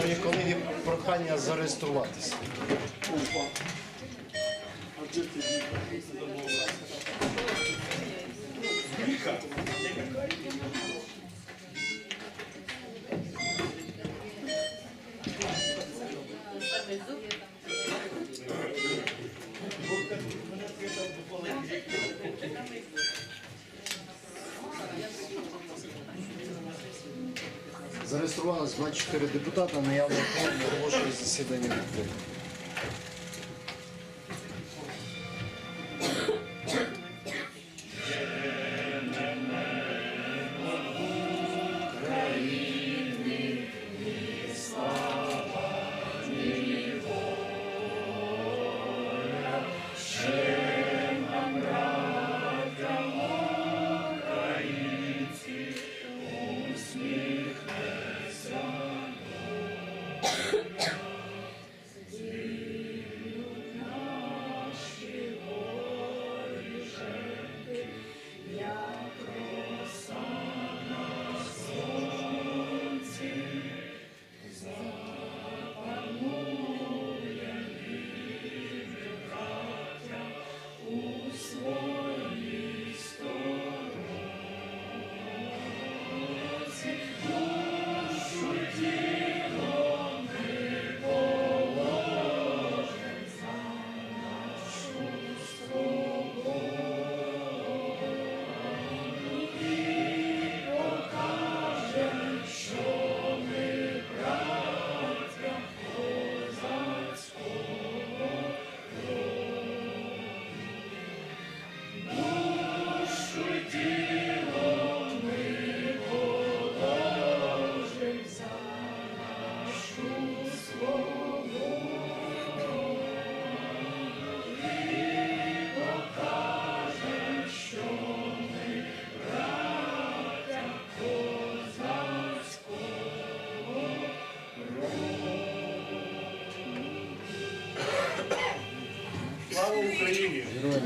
Шановні колеги, прохання зареєструватися. Зареєструвалось 24 депутата, наявно кворум, оголошую засідання відкритим.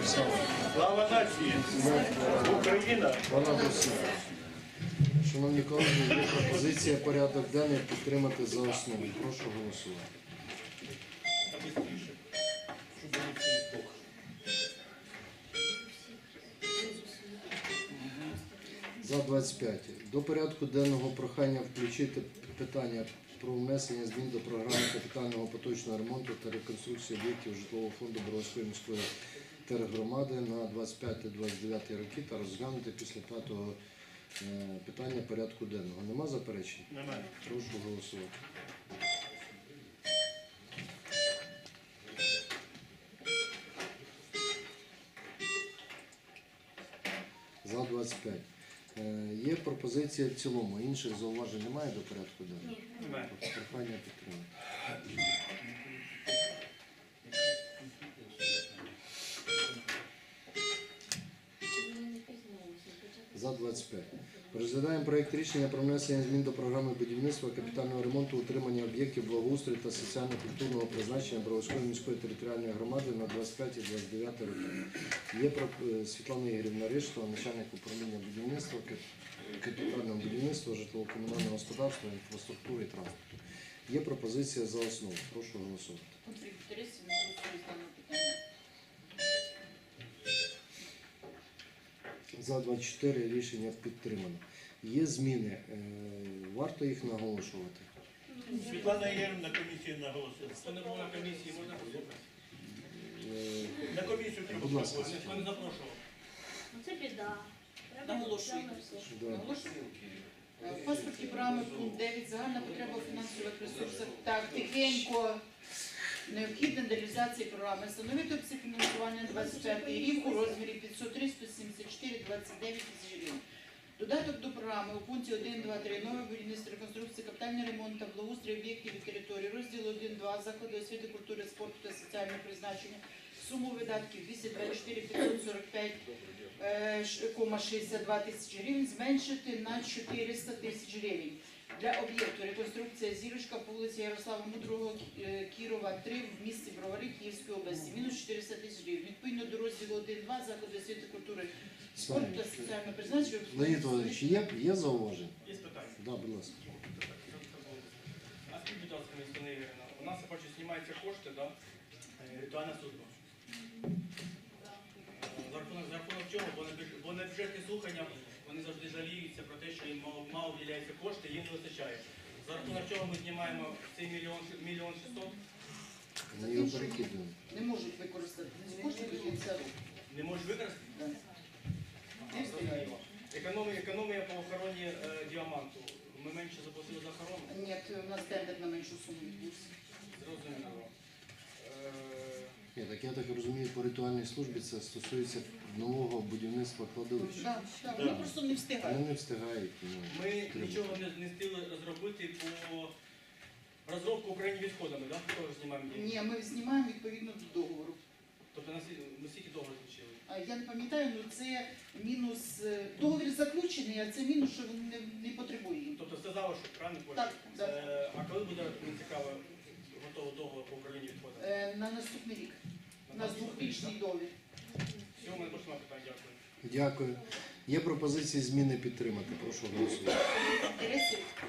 Слава. Нації! Україна! Вона Росія. Шановні колеги, є пропозиція порядок денний підтримати за основу. Прошу голосувати. За 25. До порядку денного прохання включити питання про внесення змін до програми капітального поточного ремонту та реконструкції об'єктів житлового фонду Боровської міської тергромади на 25-29 роки та розглянути після п'ятого е, питання порядку денного. Нема заперечень? Немає. Прошу голосувати. За 25. Е, Є пропозиція в цілому. Інших зауважень немає до порядку денного? Немає. Прохання підтримати. За 25. Розглядаємо проєкт рішення про внесення змін до програми будівництва, капітального ремонту, утримання об'єктів благоустрою та соціально-культурного призначення Бровської міської територіальної громади на 25 і 29 роки. Є е, Світлана Ігорівна Рештова, начальник управління будівництва, капітального будівництва, житлово-комунального господарства, інфраструктури і транспорту. Є пропозиція за основу. Прошу голосувати. За 24 рішення підтримано. Є зміни. Е, Варто їх наголошувати. Світлана Єрівна на комісії наголосила. Хто не був на комісії, можна послухати. Е, На комісію треба Будь ласка. послухати. Хто не запрошував. Ну це біда. Наголошую. Е, В паспорті програми пункт 9 загальна потреба у фінансових ресурсах. Так, тихенько. Необхідна для реалізації програми встановити обсяг фінансування на 25 рік у розмірі 503 174 29 тисяч гривень. Додаток до програми у пункті 1, 2, 3 нове будівництво, реконструкція, капітальний ремонт та благоустрій об'єктів і території, розділ 1, 2, заходи освіти, культури, спорту та соціального призначення. Суму видатків 224 545 е, ш- кома 62 тисячі гривень зменшити на 400 тисяч гривень. Для об'єкту реконструкція зірочка по вулиці Ярослава Мудрого е, Кірова 3 в місті Бровари Київської області. Мінус 400 тисяч гривень. Відповідно до розділу 1.2 заходи освіти, культури, спорту та соціального призначення. Леонід Володимирович, є, є зауваження? Є питання. Да, будь ласка. скажіть, будь ласка, Містина Ігорівна, у нас, я бачу, знімаються кошти, да? Е, Ритуальна служба. Е, За рахунок, за рахунок чого? Бо на бюджетні слухання вони завжди жаліються про те, що їм мало, мало виділяється кошти, їм не вистачає. За рахунок чого ми знімаємо цей мільйон, мільйон шістсот? Ми його перекидуємо. Не можуть використати ці кошти до кінця року. Не можеш використати? Да. Економія, економія по охороні е, діаманту. Ми менше заплатили за охорону. Ні, у нас тендер на меншу суму відбувся. Зрозуміло. Е, Ні, так я так розумію, по ритуальній службі це стосується нового будівництва кладовища. Так, так, вони просто не встигають. Вони не встигають. ну, Ми треба. нічого не, не встигли розробити по розробку Україні відходами, да? Теж знімаємо дії. Ні, ми знімаємо відповідно до договору. Тобто на сі- ми скільки довго включили? А Я не пам'ятаю, ну це мінус е, договір заключений, а це мінус, що він не, не потребує їм. Тобто все залишок, правильно так. Е, а коли буде мені цікаво готово договор по Україні відходами? Е, На наступний рік. Двохрічний договір. Все, у мене більше дякую. Дякую. Є пропозиції зміни підтримати. Прошу голосувати. Інтересів за.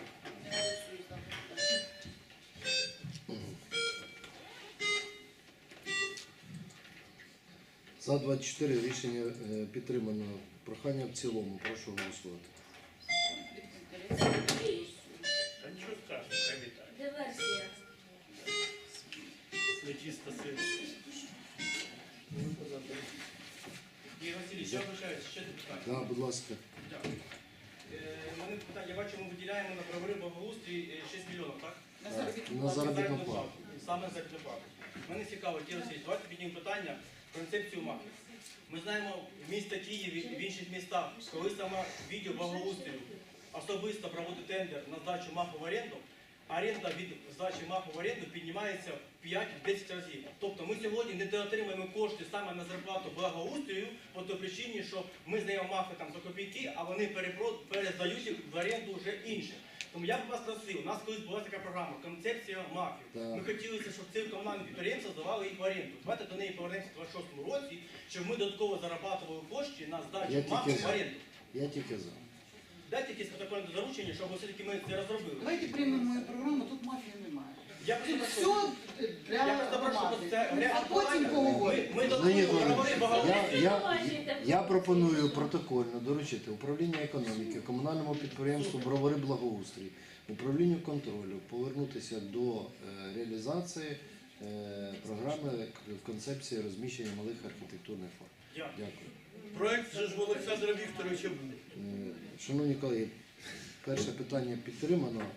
За 24 рішення е, підтримано. Прохання в цілому. Прошу голосувати. Да, будь ласка. Дякую. Е, у мене питання, я бачу, ми виділяємо на правовий благоустрій е, 6 мільйонів, так? На Так, заробітну на плату. заробітну плату. Саме заробітну плату. Мене цікаво, Кіра Васильович, давайте піднімемо питання про концепцію мафії. Ми знаємо в місті Києві в інших містах, коли саме відділ благоустрою особисто проводить тендер на здачу мафу в оренду, оренда від здачі мафу в оренду піднімається в 5-10 разів. Тобто ми сьогодні не доотримуємо кошти саме на зарплату благоустрою по той причині, що ми здаємо мафи там за копійки, а вони перездають їх в оренду вже іншим. Тому я б вас просив, у нас колись була така програма концепція мафії. Ми хотіли, щоб ці комунальні підприємства здавали їх в оренду. Давайте до неї повернемося в 26-му році, щоб ми додатково зарабатували кошти на здачу тільки в оренду. Я тільки за. Дайте якісь протокольне доручення, щоб все-таки ми це розробили. Давайте приймемо мою програму, тут мафії немає. Я просто Тут прошу, все для я просто прошу, бо це грязне А потім поговоримо. Ми, ми Леонід Володимирович, я, я, я пропоную протокольно доручити управління економіки, комунальному підприємству Бровари Благоустрій, управлінню контролю повернутися до е, реалізації е, програми к- концепції розміщення малих архітектурних форм. Дякую. Дякую. Проект же ж в Олександра Вікторовича був. Е, Шановні колеги, перше питання підтримано. Е,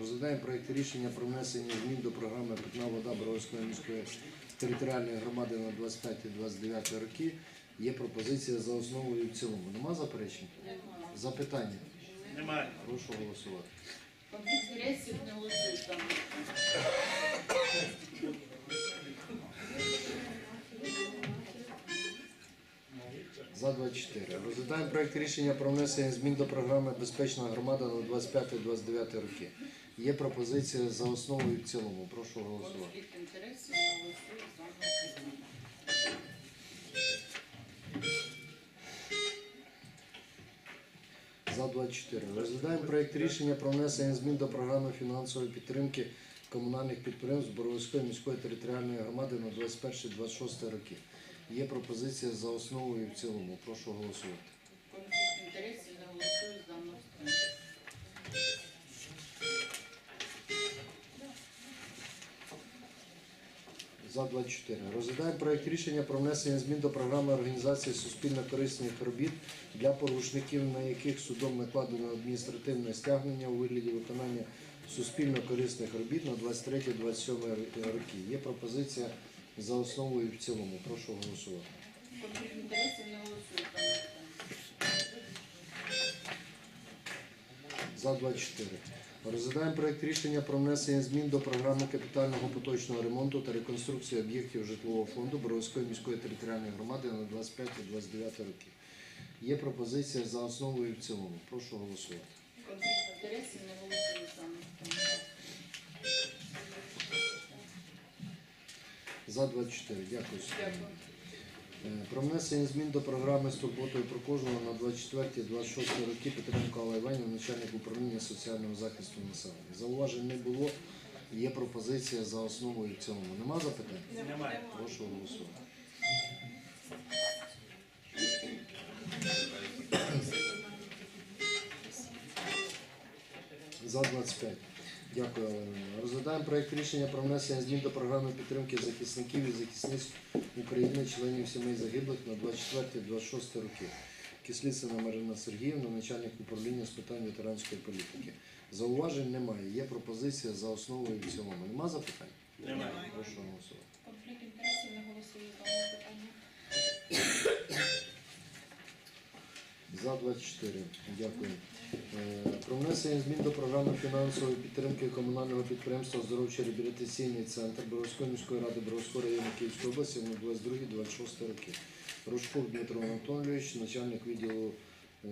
Розглядаємо проєкт рішення про внесення змін до програми Питна вода Боровської міської територіальної громади на 25-29 роки. Є пропозиція за основу і в цілому. Нема заперечень? Запитання? Немає. Прошу голосувати. За 24. Розглядаємо проєкт рішення про внесення змін до програми Безпечна громада на 25-29 роки. Є пропозиція за основу і в цілому. Прошу голосувати. Конфлікт інтересів голосую за. За 24. Розглядаємо проєкт рішення про внесення змін до програми фінансової підтримки комунальних підприємств Боровської міської територіальної громади на 21-26 роки. Є пропозиція за основу і в цілому. Прошу голосувати. Конфлікт інтересів не голосую за. За 24. Розглядаємо проєкт рішення про внесення змін до програми організації суспільно-корисних робіт для порушників, на яких судом накладено адміністративне стягнення у вигляді виконання суспільно-корисних робіт на 23-27 роки. Є пропозиція за основу і в цілому. Прошу голосувати. За дану 24. Розглядаємо проєкт рішення про внесення змін до програми капітального поточного ремонту та реконструкції об'єктів житлового фонду Боровської міської територіальної громади на 25-29 роки. Є пропозиція за основу і в цілому. Прошу голосувати. Конфлікт не голосую за За 24. Дякую. Дякую. Е, Про внесення змін до програми з турботою про кожного на 24-26 роки Петренко Алла начальник управління соціального захисту населення. Зауважень не було. Є пропозиція за основу і в цілому. Нема запитань? Немає. Прошу голосувати. За 25. Дякую, Олена. Розглядаємо проєкт рішення про внесення змін до програми підтримки захисників і захисниць України, членів сімей загиблих на 24-26 роки. Кислицина Марина Сергіївна, начальник управління з питань ветеранської політики. Зауважень немає. Є пропозиція за основу і в цілому. Нема запитань? Немає. Прошу голосувати. Конфлікт інтересів не голосує за питання. За 24. Дякую. Е, Про внесення змін до програми фінансової підтримки комунального підприємства Оздоровчий реабілітаційний центр Боровської міської ради Боровського району Київської області на 22-26 роки. Рожков Дмитро Анатолійович, начальник відділу е,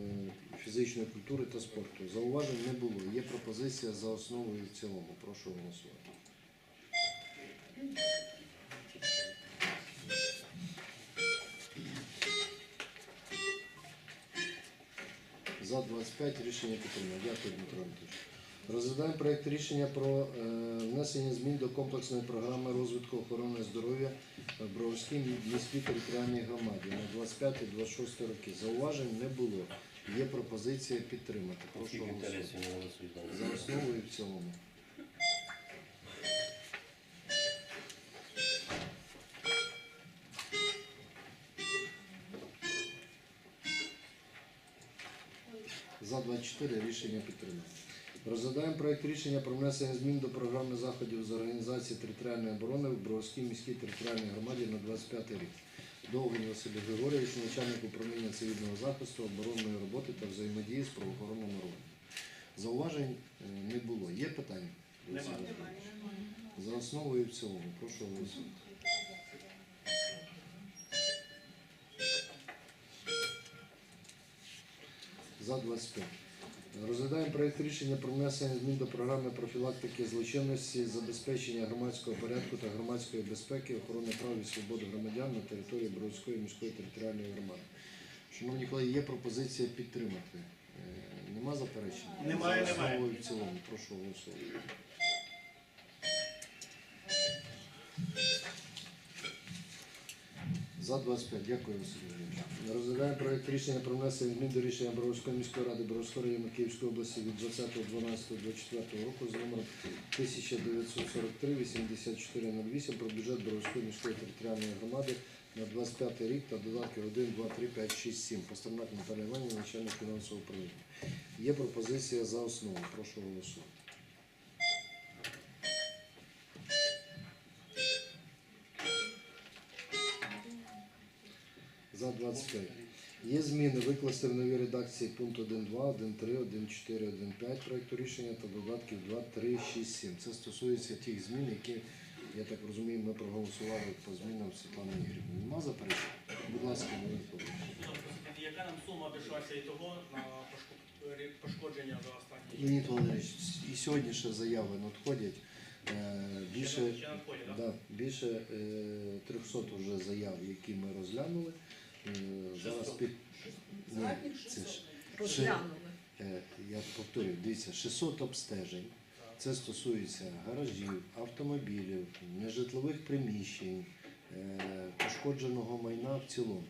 фізичної культури та спорту. Зауважень не було. Є пропозиція за основу і в цілому. Прошу голосувати. За 25 рішення підтримано. Дякую, Дмитро Анатолійович. Розглядаємо проєкт рішення про е, внесення змін до комплексної програми розвитку охорони здоров'я в Броварській міській територіальній громаді на 25-26 роки. Зауважень не було. Є пропозиція підтримати. Прошу голосувати. За основу і в цілому. За 24 рішення підтримано. Розглядаємо проєкт рішення про внесення змін до програми заходів з організації територіальної оборони в Броварській міській територіальній громаді на 25 рік. Довгий Василь Григорійович, начальник управління цивільного захисту, оборонної роботи та взаємодії з правоохоронними органами. Зауважень е, не було. Є питання? Немає. За основу і в цілому. Прошу голосувати. За 25. Розглядаємо проєкт рішення про внесення змін до програми профілактики злочинності, забезпечення громадського порядку та громадської безпеки, охорони прав і свобод громадян на території Бровської міської територіальної громади. Шановні колеги, є пропозиція підтримати. Е, Нема заперечень? Немає, За немає. і в цілому. Прошу голосувати. За 25. Дякую, Василь Юрійович. Розглядаємо проєкт рішення про внесення змін до рішення Боровської міської ради Боровського району Київської області від 20.12.24 року з номером 1943-8408 про бюджет Боровської міської територіальної громади на 25 рік та додатки 1, 2, 3, 5, 6, 7. Пастернак Наталія Іванівна, начальник фінансового управління. Є пропозиція за основу. Прошу голосувати. 25. Є зміни викласти в новій редакції пункт 1.2, 1.3, 1.4, 1.5 проекту рішення та додатків 2, 3, 6, 7. Це стосується тих змін, які, я так розумію, ми проголосували по змінам Світлани Ігорівни. Нема заперечень? Будь ласка, Миколаївич. Яка нам сума обійшлася і того на пошкодження за останні? Леонід Валерійович, і сьогодні ще заяви надходять. Е, Більше, да, більше е, 300 вже заяв, які ми розглянули. Е, Зараз під... Ні, це ж Розглянули. Е, Я повторюю, дивіться, 600 обстежень. Це стосується гаражів, автомобілів, нежитлових приміщень, е, пошкодженого майна в цілому.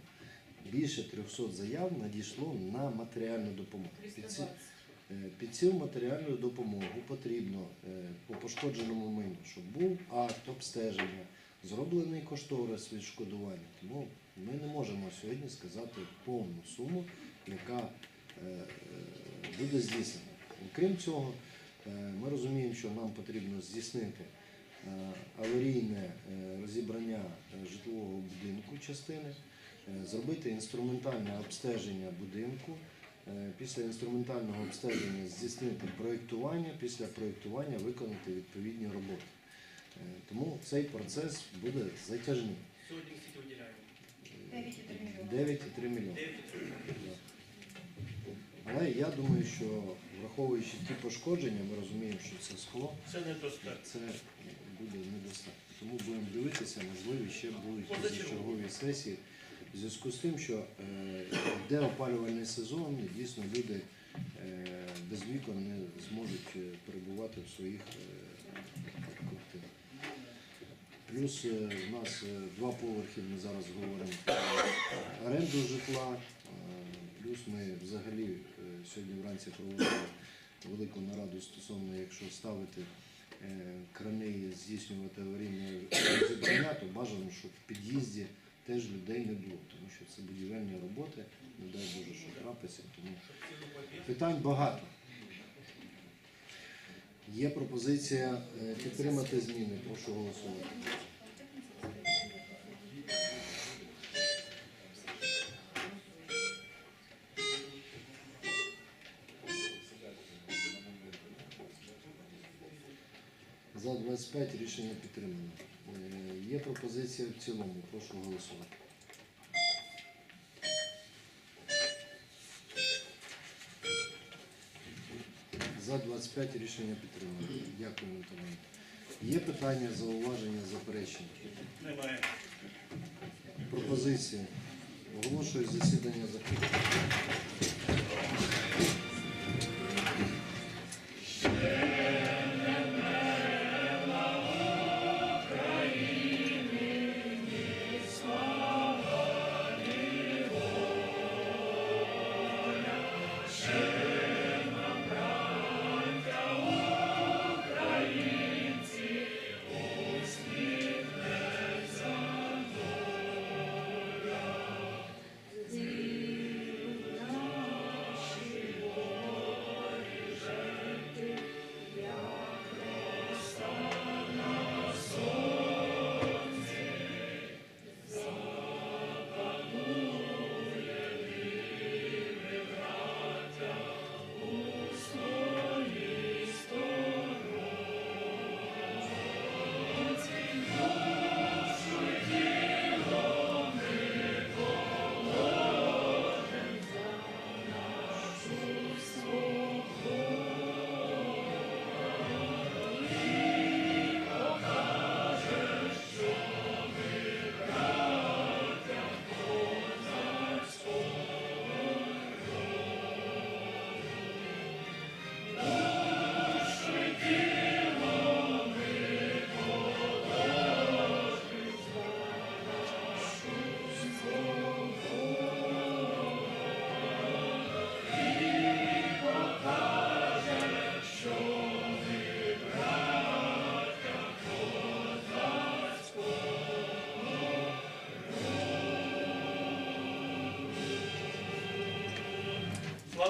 Більше 300 заяв надійшло на матеріальну допомогу. Під, ці, 320. е, під цю матеріальну допомогу потрібно е, по пошкодженому майну, щоб був акт обстеження, зроблений кошторис відшкодування. Тому ми не можемо сьогодні сказати повну суму, яка е, е, буде здійснена. Окрім цього, е, ми розуміємо, що нам потрібно здійснити аварійне розібрання житлового будинку частини, зробити інструментальне обстеження будинку. Після інструментального обстеження здійснити проєктування, після проєктування виконати відповідні роботи. Е, Тому цей процес буде затяжним. Сьогодні скільки виділяємо? 9,3 мільйони. 9,3 мільйони. Але я думаю, що враховуючи ті пошкодження, ми розуміємо, що це скло, Це недостатньо. це буде недостатньо. Тому будемо дивитися, можливо, ще будуть Позачергові. чергові сесії. В зв'язку з тим, що е, йде опалювальний сезон, і дійсно люди е, без вікон не зможуть перебувати в своїх Плюс е, у нас е, два поверхи, ми зараз говоримо про оренду житла. Е, Плюс ми взагалі е, сьогодні вранці проводили велику нараду стосовно, якщо ставити е, крани здійснювати аварійне зібрання, то бажано, щоб в під'їзді теж людей не було, тому що це будівельні роботи, не дай Боже, що трапиться. Тому питань багато. Є пропозиція е, підтримати зміни. Прошу голосувати. За 25 рішення підтримано. Е, Є пропозиція в цілому. Прошу голосувати. За 25 рішення підтримано. Дякую, Наталія. Є питання, зауваження, заперечення? Немає. Пропозиції. Оголошую засідання закритим.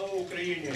Слава Україні!